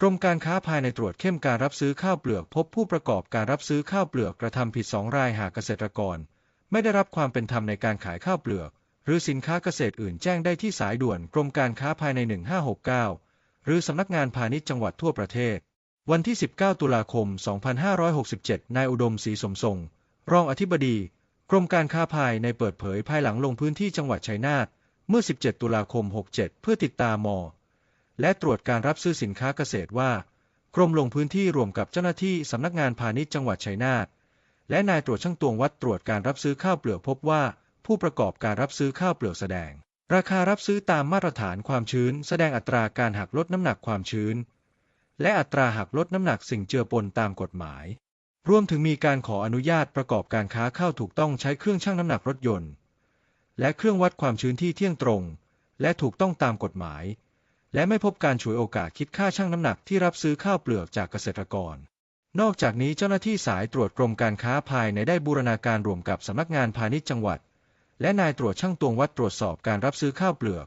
กรมการค้าภายในตรวจเข้มการรับซื้อข้าวเปลือกพบผู้ประกอบการรับซื้อข้าวเปลือกกระทำผิดสองรายหากเกษตรกร ไม่ได้รับความเป็นธรรมในการขายข้าวเปลือก หรือสินค้าเกษตรอื่นแจ้งได้ที่สายด่วนกรมการค้าภายใน 1569 หรือสำนักงานพาณิชย์จังหวัดทั่วประเทศ วันที่ 19 ตุลาคม 2567 นายอุดมศรีสมทรง รองอธิบดี กรมการค้าภายในเปิดเผยภายหลังลงพื้นที่จังหวัดชัยนาทเมื่อ 17 ตุลาคม 67 เพื่อติดตามม และตรวจการรับซื้อสินค้าเกษตรว่า กรมลงพื้นที่รวมกับเจ้าหน้าที่สำนักงานพาณิชย์จังหวัดชัยนาทและนายตรวจช่างตวงวัดตรวจการรับซื้อข้าวเปลือกพบว่า ผู้ประกอบการรับซื้อข้าวเปลือกแสดง ราคารับซื้อตามมาตรฐานความชื้น แสดงอัตราการหักลดน้ำหนักความชื้น และอัตราหักลดน้ำหนักสิ่งเจือปนตามกฎหมาย รวมถึงมีการขออนุญาตประกอบการค้าข้าวถูกต้องใช้เครื่องชั่งน้ำหนักรถยนต์ และเครื่องวัดความชื้นที่เที่ยงตรง และถูกต้องตามกฎหมาย และไม่พบการฉวยโอกาสคิดค่าชั่งน้ำหนักที่รับซื้อข้าวเปลือกจากเกษตรกร นอกจากนี้เจ้าหน้าที่สายตรวจกรมการค้าภายในได้บูรณาการรวมกับสำนักงานพาณิชย์จังหวัด และนายตรวจช่างตวงวัดตรวจสอบการรับซื้อข้าวเปลือก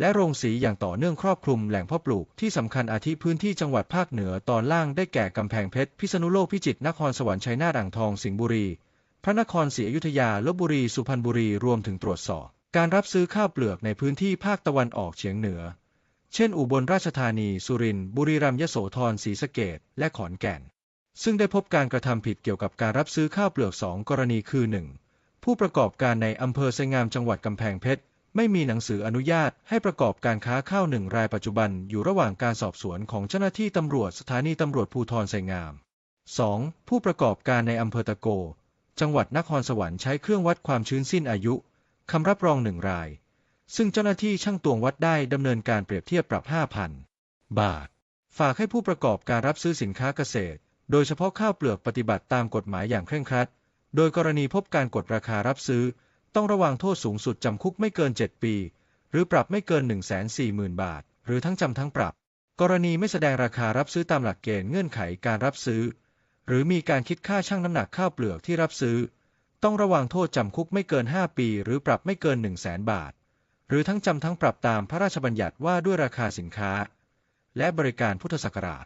และโรงสีอย่างต่อเนื่องครอบคลุมแหล่งพาะปลูกที่สำคัญอาทิพื้นที่จังหวัดภาคเหนือตอนล่างได้แก่กำแพงเพชรพิษณุโลกพิจิตรนครสวรรค์ชัยนาทอ่างทองสิงห์บุรี พระนครศรีอยุธยาลบบุรีสุพรรณบุรีรวมถึงตรวจสอบ การรับซื้อข้าวเปลือกในพื้นที่ภาคตะวันออกเฉียงเหนือ เช่นอุบลราชธานี สุรินทร์ บุรีรัมย์ ยโสธร ศรีสะเกษและขอนแก่น ซึ่งได้พบการกระทำผิดเกี่ยวกับการรับซื้อข้าวเปลือกสองกรณีคือ 1. ผู้ประกอบการในอำเภอไซงามจังหวัดกำแพงเพชร ไม่มีหนังสืออนุญาตให้ประกอบการค้าข้าวหนึ่งรายปัจจุบันอยู่ระหว่างการสอบสวนของเจ้าหน้าที่ตำรวจสถานีตำรวจภูธรไซงาม 2. ผู้ประกอบการในอำเภอตะโก จังหวัดนครสวรรค์ใช้เครื่องวัดความชื้นสิ้นอายุคำรับรองหนึ่งราย ซึ่งเจ้าหน้าที่ช่างตวงวัดได้ดำเนินการเปรียบเทียบปรับ 5,000 บาท ฝากให้ผู้ประกอบการรับซื้อสินค้าเกษตร โดยเฉพาะข้าวเปลือกปฏิบัติตามกฎหมายอย่างเคร่งครัด โดยกรณีพบการกดราคารับซื้อ ต้องระวังโทษสูงสุดจำคุกไม่เกิน 7 ปี หรือปรับไม่เกิน 140,000 บาท หรือทั้งจำทั้งปรับ กรณีไม่แสดงราคารับซื้อตามหลักเกณฑ์เงื่อนไขการรับซื้อ หรือมีการคิดค่าชั่งน้ำหนักข้าวเปลือกที่รับซื้อ ต้องระวังโทษจำคุกไม่เกิน 5 ปี หรือปรับไม่เกิน 1 0 0 0 0แบาท หรือทั้งจำทั้งปรับตามพระราชบัญญัติว่าด้วยราคาสินค้า และบริการพุทธศักราช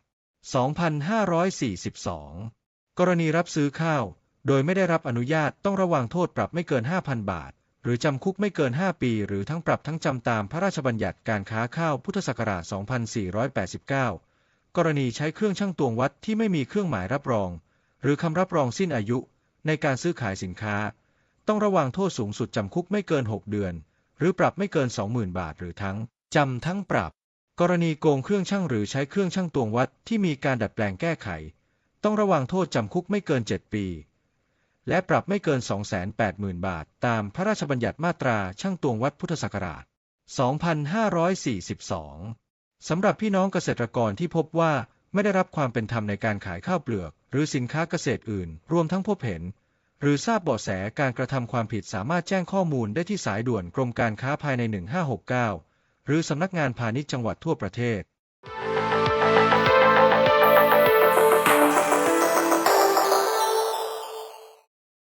2542 กรณีรับซื้อข้าว โดยไม่ได้รับอนุญาตต้องระวังโทษปรับไม่เกิน 5,000 บาท หรือจำคุกไม่เกิน 5 ปี หรือทั้งปรับทั้งจำตามพระราชบัญญัติการค้าข้าวพุทธศักราช 2489 กรณีใช้เครื่องชั่งตวงวัดที่ไม่มีเครื่องหมายรับรอง หรือคำรับรองสิ้นอายุในการซื้อขายสินค้า ต้องระวังโทษสูงสุดจำคุกไม่เกิน 6 เดือน รือปรับไม่เกิน 20,000 บาท หรือทั้งจำทั้งปรับ กรณีโกงเครื่องชั่งหรือใช้เครื่องชั่งตวงวัดที่มีการดัดแปลงแก้ไข ต้องระวังโทษจำคุกไม่เกิน 7 ปี และปรับไม่เกิน 280,000 บาท ตามพระราชบัญญัติมาตราช่างตวงวัดพุทธศักราช 2542 สำหรับพี่น้องเกษตรกรที่พบว่าไม่ได้รับความเป็นธรรมในการขายข้าวเปลือก หรือสินค้าเกษตรอื่น รวมทั้งพบเห็น หรือทราบเบาะแสการกระทำความผิดสามารถแจ้งข้อมูลได้ที่สายด่วนกรมการค้าภายใน 1569 หรือสำนักงานพาณิชย์จังหวัดทั่วประเทศ